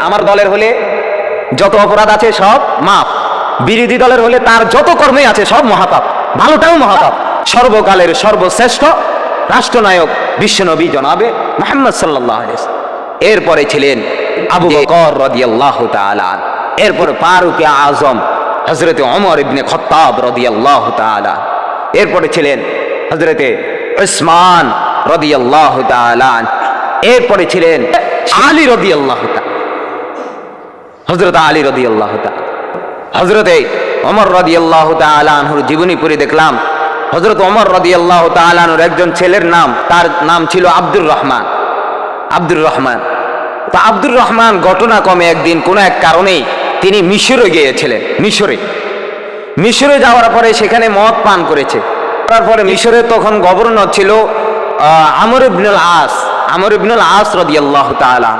আমার দলের হলে যত অপরাধ আছে সব মাপ। বিরোধী দলের হলে তার যত কর্মই আছে সব মহাপাপ। ভালোটাও মহাপাপ। সর্বকালের সর্বশ্রেষ্ঠ রাষ্ট্রনায়ক বিশ্বনবী জনাবে মোহাম্মদ সাল্লাহ এরপরে ছিলেন আবু এরপরে ফারুক আজম হজরতে ওমর ইবনে খত্তাব রাদিয়াল্লাহু তাআলা এরপরে ছিলেন হজরতে উসমান রাদিয়াল্লাহু তাআলা এরপরে ছিলেন আলী রাদিয়াল্লাহু তাআলা হজরত আলী রদি আল্লাহ হজরতে অমর রদি আল্লাহ আনহুর জীবনী পড়ে দেখলাম। হজরত অমর রদি আল্লাহ আনহুর একজন ছেলের নাম, তার নাম ছিল আব্দুর রহমান। আব্দুর রহমান। তা আব্দুর রহমান ঘটনা কমে একদিন কোনো এক কারণেই তিনি মিশরে গিয়েছিলেন, মিশরে। মিশরে যাওয়ার পরে সেখানে মদ পান করেছে। করার পরে মিশরে তখন গভর্নর ছিল আমর ইবনুল আস, আমর ইবনুল আস রদি আল্লাহ তালা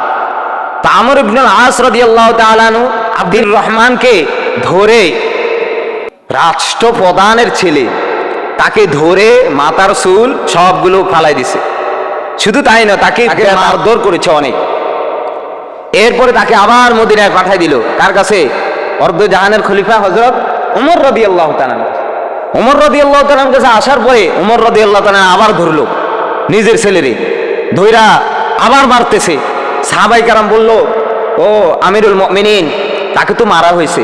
তা আমর ইবনুল আস রাদিয়াল্লাহু তাআলা আনহু আব্দুর রহমানকে ধরে রাষ্ট্রপ্রধানের ছেলে তাকে ধরে মাথার চুল সবগুলো ফালাই দিছে। শুধু তাই না তাকে মারধর করেছে অনেক। এরপরে তাকে আবার মদিনায় পাঠাই দিল। কার কাছে অর্ধ জাহানের খলিফা হজরত উমর রদি আল্লাহ উমর রদি আল্লাহ কাছে আসার পরে উমর রদি আল্লাহ আবার ধরলো নিজের ছেলেরে। ধৈরা আবার মারতেছে। সাহাবাই কারাম বলল, ও আমিরুল মিনিন তাকে তো মারা হয়েছে।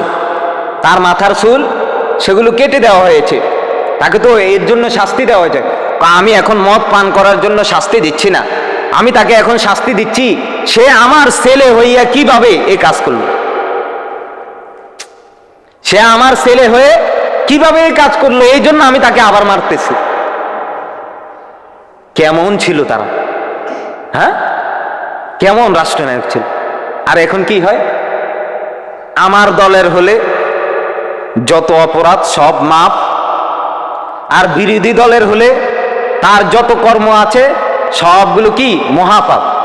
তার মাথার চুল, সেগুলো কেটে দেওয়া হয়েছে। তাকে তো এর জন্য শাস্তি দেওয়া হয়েছে। আমি এখন মদ পান করার জন্য শাস্তি দিচ্ছি না। আমি তাকে এখন শাস্তি দিচ্ছি। সে আমার ছেলে হইয়া কীভাবে এই কাজ করল? সে আমার ছেলে হয়ে কীভাবে এই কাজ করল? এই জন্য আমি তাকে আবার মারতেছি। কেমন ছিল তারা? হ্যাঁ? কেমন রাষ্ট্রনায়ক ছিল? আর এখন কি হয়? আমার দলের হলে যত অপরাধ, সব মাপ। আর বিরোধী দলের হলে তার যত কর্ম আছে, সবগুলো কি? মহাপাপ।